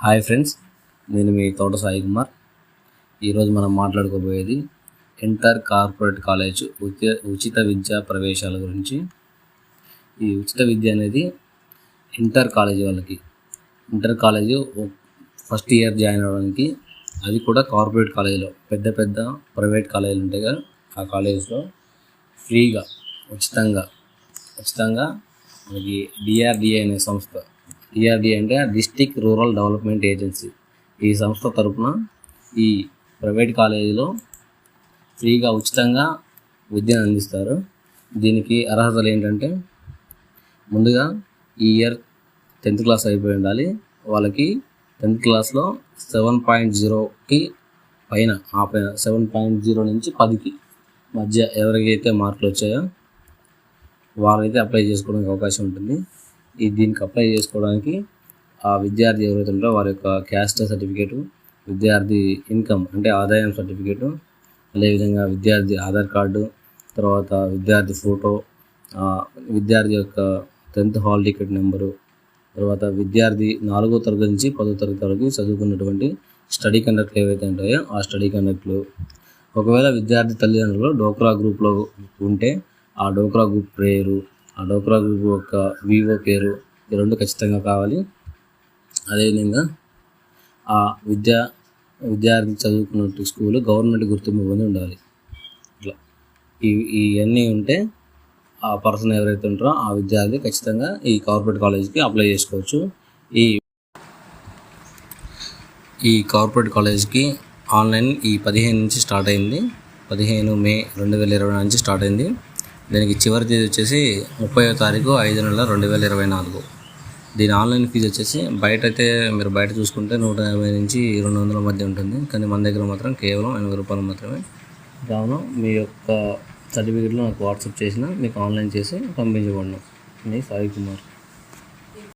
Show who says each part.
Speaker 1: Hi friends నేను మీ తోట సాయి కుమార్. ఈరోజు మనం మాట్లాడుకోబోయేది ఇంటర్ కార్పొరేట్ కాలేజ్ ఉచిత ఉచిత విద్యా ప్రవేశాల గురించి. ఈ ఉచిత విద్య అనేది ఇంటర్ కాలేజీ వాళ్ళకి. Inter college first year join అవ్వడానికి అది కూడా కార్పొరేట్ కాలేజీలో పెద్ద పెద్ద ప్రైవేట్ కాలేజీలు ఉంటాయి కదా ఆ కాలేజెస్లో ఫ్రీగా ఉచితంగా ఉచితంగా మనకి డిఆర్డిఏ అనే సంస్థ డిఆర్డి అంటే డిస్టిక్ రూరల్ డెవలప్మెంట్ ఏజెన్సీ. ఈ సంస్థ తరపున ఈ ప్రైవేట్ కాలేజీలో ఫ్రీగా ఉచితంగా విద్యను అందిస్తారు. దీనికి అర్హతలు ఏంటంటే ముందుగా ఈ ఇయర్ టెన్త్ క్లాస్ అయిపోయి ఉండాలి. వాళ్ళకి టెన్త్ క్లాస్లో సెవెన్ పాయింట్ జీరోకి పైన ఆ పైన సెవెన్ పాయింట్ జీరో నుంచి పదికి మధ్య ఎవరికైతే మార్కులు వచ్చాయో వాళ్ళైతే అప్లై చేసుకోవడానికి అవకాశం ఉంటుంది. ఈ దీనికి అప్లై చేసుకోవడానికి ఆ విద్యార్థి ఎవరైతే ఉంటారో వారి యొక్క క్యాస్ట్ సర్టిఫికేటు విద్యార్థి ఇన్కమ్ అంటే ఆదాయం సర్టిఫికేటు అదేవిధంగా విద్యార్థి ఆధార్ కార్డు తర్వాత విద్యార్థి ఫోటో విద్యార్థి యొక్క టెన్త్ హాల్ టికెట్ నెంబరు తర్వాత విద్యార్థి నాలుగో తరగతి నుంచి పదో తరగతి వరకు చదువుకున్నటువంటి స్టడీ కండక్ట్లు ఏవైతే ఉంటాయో ఆ స్టడీ కండక్ట్లు ఒకవేళ విద్యార్థి తల్లిదండ్రులు డోక్రా గ్రూప్లో ఉంటే ఆ డోక్రా గ్రూప్ ప్రేయరు డోక్రా గ్రూప్ యొక్క వివో పేరు ఈ రెండు ఖచ్చితంగా కావాలి. అదేవిధంగా ఆ విద్యా విద్యార్థి చదువుకున్న స్కూల్ గవర్నమెంట్ గుర్తింపు పొంది ఉండాలి. ఇట్లా ఇవి ఇవన్నీ ఉంటే ఆ పర్సన్ ఎవరైతే ఉంటారో ఆ విద్యార్థి ఖచ్చితంగా ఈ కార్పొరేట్ కాలేజ్కి అప్లై చేసుకోవచ్చు. ఈ ఈ కార్పొరేట్ కాలేజ్కి ఆన్లైన్ ఈ పదిహేను నుంచి స్టార్ట్ అయింది. పదిహేను మే రెండు వేల ఇరవై నుంచి స్టార్ట్ అయింది. దీనికి చివరి తేదీ వచ్చేసి ముప్పై తారీఖు ఐదు నెలల రెండు వేల ఇరవై నాలుగు. దీని ఆన్లైన్ ఫీజు వచ్చేసి బయట అయితే మీరు బయట చూసుకుంటే నూట యాభై నుంచి రెండు వందల మధ్య ఉంటుంది. కానీ మన దగ్గర మాత్రం కేవలం ఎనభై రూపాయలు మాత్రమే. కావున మీ యొక్క సర్టిఫికెట్లు నాకు వాట్సాప్ చేసిన మీకు ఆన్లైన్ చేసి పంపించబడిన. మీ సాయి కుమార్.